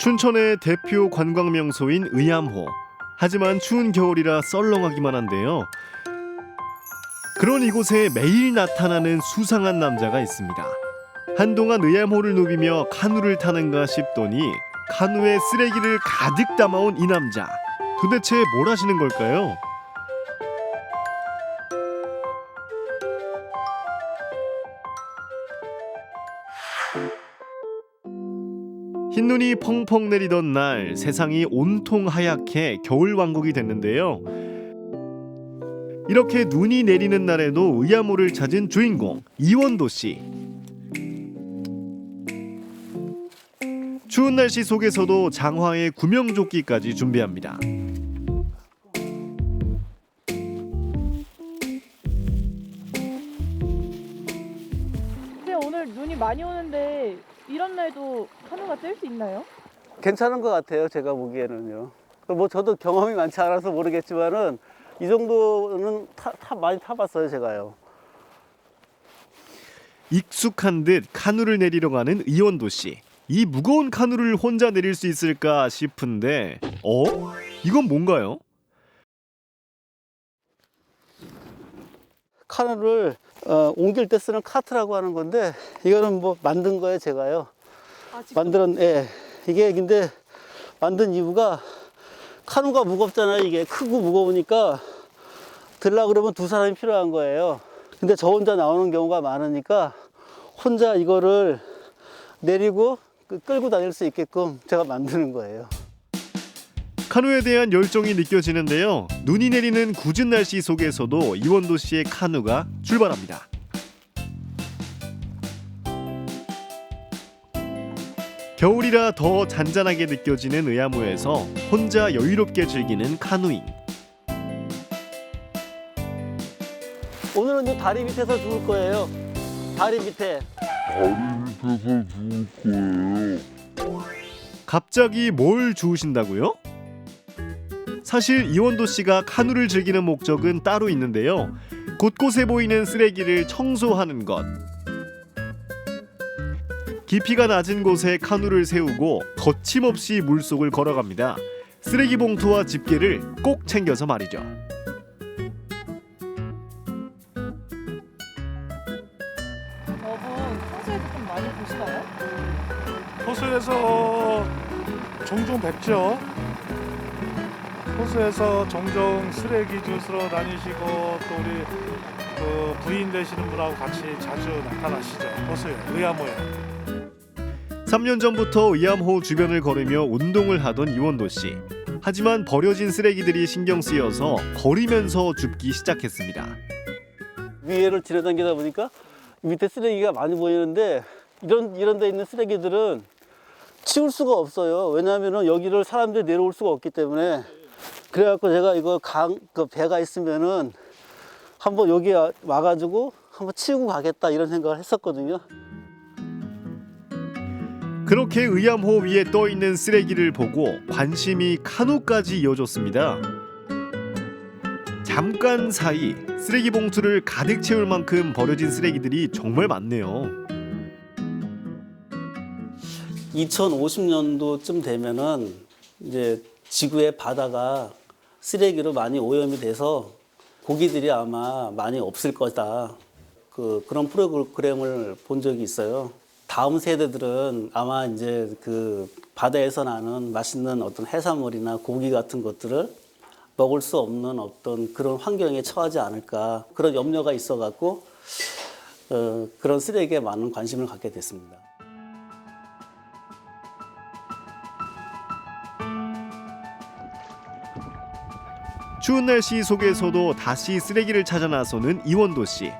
춘천의 대표 관광 명소인 의암호. 하지만 추운 겨울이라 썰렁하기만 한데요. 그런 이곳에 매일 나타나는 수상한 남자가 있습니다. 한동안 의암호를 누비며 카누를 타는가 싶더니 카누에 쓰레기를 가득 담아온 이 남자. 도대체 뭘 하시는 걸까요? 흰눈이 펑펑 내리던 날 세상이 온통 하얗게 겨울 왕국이 됐는데요. 이렇게 눈이 내리는 날에도 의암호를 찾은 주인공 이원도 씨. 추운 날씨 속에서도 장화에 구명조끼까지 준비합니다. 근데 오늘 눈이 많이 오는데 이런 날도 카누가 뜰 수 있나요? 괜찮은 것 같아요. 제가 보기에는요. 뭐 저도 경험이 많지 않아서 모르겠지만은 이 정도는 타, 타- 많이 타봤어요. 제가요. 익숙한 듯 카누를 내리러 가는 이원도 씨. 이 무거운 카누를 혼자 내릴 수 있을까 싶은데, 어? 이건 뭔가요? 카누를 어, 옮길 때 쓰는 카트라고 하는 건데 이거는 뭐 만든 거예요. 제가요. 아, 만들었 예. 이게 근데 만든 이유가 카누가 무겁잖아요. 이게 크고 무거우니까 들라 그러면 두 사람이 필요한 거예요. 근데 저 혼자 나오는 경우가 많으니까 혼자 이거를 내리고 그- 끌고 다닐 수 있게끔 제가 만드는 거예요. 카누에 대한 열정이 느껴지는데요. 눈이 내리는 굳은 날씨 속에서도 이원도 씨의 카누가 출발합니다. 겨울이라 더 잔잔하게 느껴지는 의암호에서 혼자 여유롭게 즐기는 카누잉. 오늘은 이 다리 밑에서 죽을 거예요. 다리 밑에. 갑자기 뭘 주우신다고요? 사실 이원도 씨가 카누를 즐기는 목적은 따로 있는데요. 곳곳에 보이는 쓰레기를 청소하는 것. 깊이가 낮은 곳에 카누를 세우고 거침없이 물속을 걸어갑니다. 쓰레기 봉투와 집게를 꼭 챙겨서 말이죠. 저분 평소에도 좀 많이 보시나요? 호수에서 종종 뵙죠. 호수에서 종종 쓰레기 주스러 다니시고 또 우리 그 부인 되시는 분하고 같이 자주 나타나시죠. 호수에 의암호에. 3년 전부터 의암호 주변을 걸으며 운동을 하던 이원도 씨. 하지만 버려진 쓰레기들이 신경 쓰여서 걸으면서 줍기 시작했습니다. 위에를 지나다니다 보니까 밑에 쓰레기가 많이 보이는데 이런 이런 데 있는 쓰레기들은 치울 수가 없어요. 왜냐하면 여기를 사람들이 내려올 수가 없기 때문에 그래갖고 제가 이거 강 그 배가 있으면은 한번 여기 와- 와가지고 한번 치우고 가겠다 이런 생각을 했었거든요. 그렇게 의암호 위에 떠 있는 쓰레기를 보고 관심이 카누까지 이어졌습니다. 잠깐 사이 쓰레기 봉투를 가득 채울 만큼 버려진 쓰레기들이 정말 많네요. 2050년도쯤 되면은 이제 지구의 바다가 쓰레기로 많이 오염이 돼서 고기들이 아마 많이 없을 거다. 그 그런 프로그램을 본 적이 있어요. 다음 세대들은 아마 이제 그 바다에서 나는 맛있는 어떤 해산물이나 고기 같은 것들을 먹을 수 없는 어떤 그런 환경에 처하지 않을까 그런 염려가 있어 갖고 어, 그런 쓰레기에 많은 관심을 갖게 됐습니다. 추운 날씨 속에서도 다시 쓰레기를 찾아 나서는 이원도 씨.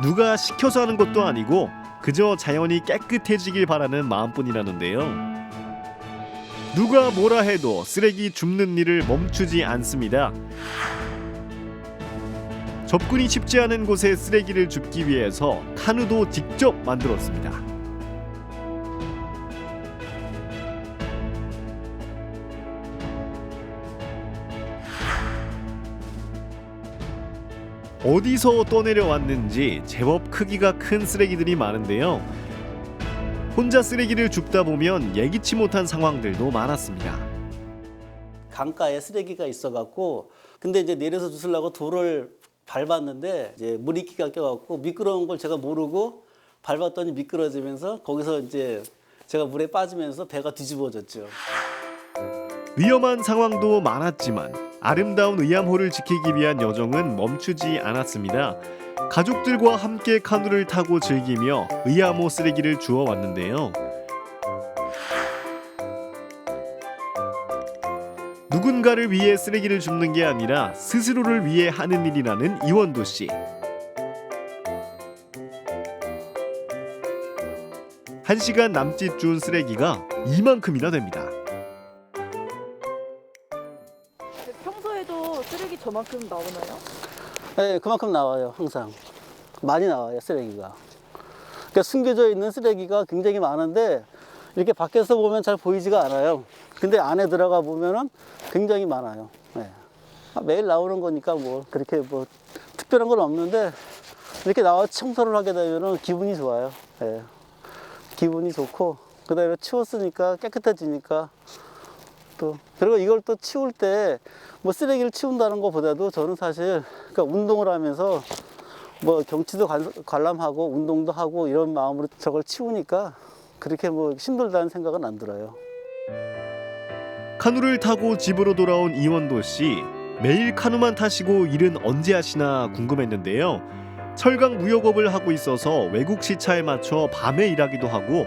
누가 시켜서 하는 것도 아니고 그저 자연이 깨끗해지길 바라는 마음뿐이라는데요. 누가 뭐라 해도 쓰레기 줍는 일을 멈추지 않습니다. 접근이 쉽지 않은 곳에 쓰레기를 줍기 위해서 카누도 직접 만들었습니다. 어디서 떠내려 왔는지 제법 크기가 큰 쓰레기들이 많은데요. 혼자 쓰레기를 줍다 보면 예기치 못한 상황들도 많았습니다. 강가에 쓰레기가 있어갖고 근데 이제 내려서 주스려고 돌을 밟았는데 이제 물이끼가 껴갖고 미끄러운 걸 제가 모르고 밟았더니 미끄러지면서 거기서 이제 제가 물에 빠지면서 배가 뒤집어졌죠. 위험한 상황도 많았지만 아름다운 의암호를 지키기 위한 여정은 멈추지 않았습니다. 가족들과 함께 카누를 타고 즐기며 의암호 쓰레기를 주워 왔는데요. 누군가를 위해 쓰레기를 줍는 게 아니라 스스로를 위해 하는 일이라는 이원도 씨. 한 시간 남짓 준 쓰레기가 이만큼이나 됩니다. 저만큼 나오나요? 네, 그만큼 나와요, 항상. 많이 나와요, 쓰레기가. 그러니까 숨겨져 있는 쓰레기가 굉장히 많은데 이렇게 밖에서 보면 잘 보이지가 않아요. 근데 안에 들어가 보면은 굉장히 많아요. 네. 아, 매일 나오는 거니까 뭐 그렇게 뭐 특별한 건 없는데 이렇게 나와 청소를 하게 되면은 기분이 좋아요. 네. 기분이 좋고 그 다음에 치웠으니까 깨끗해지니까 또 그리고 이걸 또 치울 때 뭐 쓰레기를 치운다는 것보다도 저는 사실 그러니까 운동을 하면서 뭐 경치도 관- 관람하고 운동도 하고 이런 마음으로 저걸 치우니까 그렇게 뭐 힘들다는 생각은 안 들어요. 카누를 타고 집으로 돌아온 이원도 씨 매일 카누만 타시고 일은 언제 하시나 궁금했는데요. 철강 무역업을 하고 있어서 외국 시차에 맞춰 밤에 일하기도 하고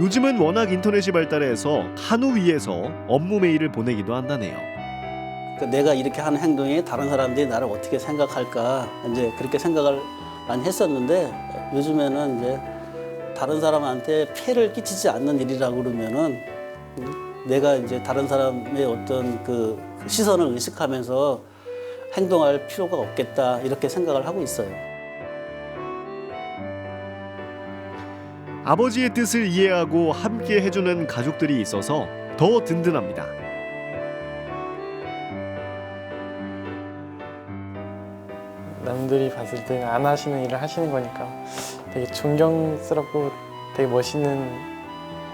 요즘은 워낙 인터넷이 발달해서 카누 위에서 업무 메일을 보내기도 한다네요. 그러니까 내가 이렇게 하는 행동이 다른 사람들이 나를 어떻게 생각할까 이제 그렇게 생각을 많이 했었는데 요즘에는 이제 다른 사람한테 피해를 끼치지 않는 일이라고 그러면은 음, 내가 이제 다른 사람의 어떤 그 시선을 의식하면서 행동할 필요가 없겠다 이렇게 생각을 하고 있어요. 아버지의 뜻을 이해하고 함께 해주는 가족들이 있어서 더 든든합니다. 남들이 봤을 때안 하시는 일을 하시는 거니까 되게 존경스럽고 되게 멋있는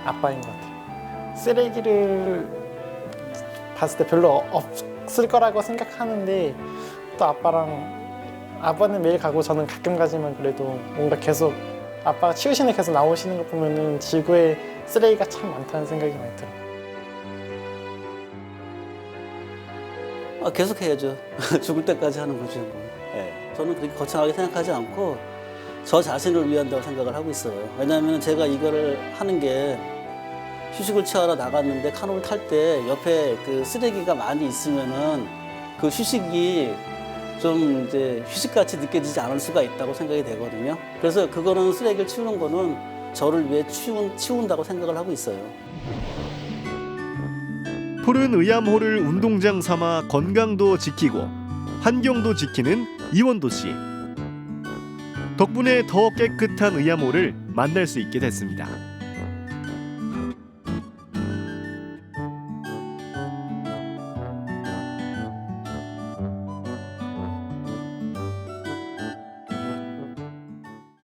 아빠인 것 같아요. 쓰레기를 봤을 때 별로 없을 거라고 생각하는데 또 아빠랑 아빠는 매일 가고 저는 가끔 가지만 그래도 뭔가 계속 아빠가 치우시는 계속 나오시는 거 보면은 지구에 쓰레기가 참 많다는 생각이 많이 들어요. 아, 계속 해야죠. 죽을 때까지 하는 거죠. 뭐. 예. 저는 그렇게 거창하게 생각하지 않고 저 자신을 위한다고 생각을 하고 있어요. 왜냐하면 제가 이거를 하는 게 휴식을 취하러 나갔는데 카누를 탈 때 옆에 그 쓰레기가 많이 있으면은 그 휴식이 좀 이제 휴식같이 느껴지지 않을 수가 있다고 생각이 되거든요. 그래서 그거는 쓰레기를 치우는 거는 저를 위해 치운, 치운다고 생각을 하고 있어요. 푸른 의암호를 운동장 삼아 건강도 지키고 환경도 지키는 이원도 씨. 덕분에 더 깨끗한 의암호를 만날 수 있게 됐습니다.